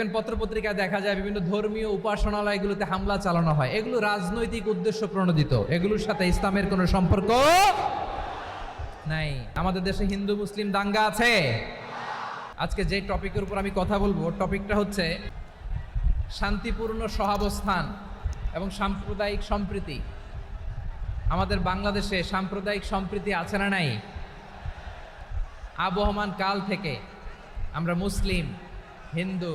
দেখবেন পত্রপত্রিকায় দেখা যায় বিভিন্ন ধর্মীয় উপাসনালয়গুলোতে হামলা চালানো হয়। এগুলো রাজনৈতিক উদ্দেশ্য প্রণোদিত। এগুলোর সাথে ইসলামের কোনো সম্পর্ক নাই। আমাদের দেশে হিন্দু, মুসলিম দাঙ্গা আছে। আজকে যে টপিকের উপর আমি কথা বলব, টপিকটা হচ্ছে শান্তিপূর্ণ সহাবস্থান এবং সাম্প্রদায়িক সম্প্রীতি। আমাদের বাংলাদেশে সাম্প্রদায়িক সম্প্রীতি আছে না নাই? আবহমান কাল থেকে আমরা মুসলিম, হিন্দু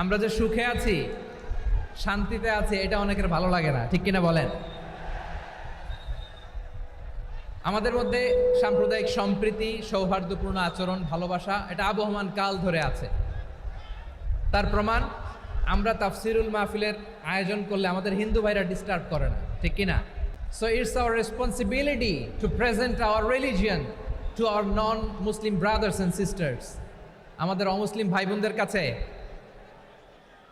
আমরা যে সুখে আছি, শান্তিতে আছি, এটা অনেকের ভালো লাগে না। ঠিক কিনা বলেন? আমাদের মধ্যে সাম্প্রদায়িক সম্প্রীতি, সৌহার্দ্যপূর্ণ আচরণ, ভালোবাসা, এটা আবহমান কাল ধরে আছে। তার প্রমাণ, আমরা তাফসিরুল মাহফিলের আয়োজন করলে আমাদের হিন্দু ভাইরা ডিস্টার্ব করে না। ঠিক কিনা? So it's our responsibility to present our religion to our non Muslim brothers and sisters আমাদের অমুসলিম ভাই বোনদের কাছে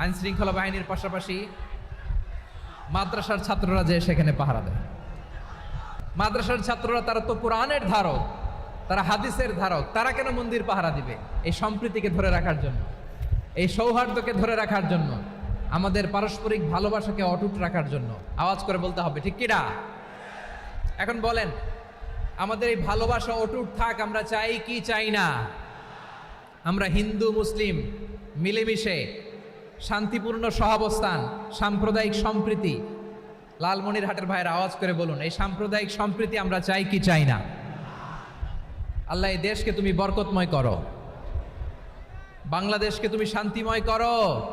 আইন শৃঙ্খলা বাহিনীর পাশাপাশি মাদ্রাসার ছাত্ররা যে সেখানে পাহারা দেয়। মাদ্রাসার ছাত্ররা তারা তো কোরআনের ধারক, তারা হাদিসের ধারক, তারা কেন মন্দির পাহারা দিবে? এই সম্প্রীতিকে ধরে রাখার জন্য, এই সৌহার্দ্যকে ধরে রাখার জন্য, আমাদের পারস্পরিক ভালোবাসাকে অটুট রাখার জন্য, আওয়াজ করে বলতে হবে, ঠিক কিনা? এখন বলেন, আমাদের এই ভালোবাসা অটুট থাক, আমরা চাই কি চাই না? আমরা হিন্দু, মুসলিম, মিলেমিশে শান্তিপূর্ণ সহাবস্থান, সাম্প্রদায়িক সম্প্রীতি। লালমনিরহাটের ভাইয়ের আওয়াজ করে বলুন, এই সাম্প্রদায়িক সম্প্রীতি আমরা চাই কি চাই না? আল্লাহ, এই দেশকে তুমি বরকতময় করো। বাংলাদেশকে তুমি শান্তিময় করো।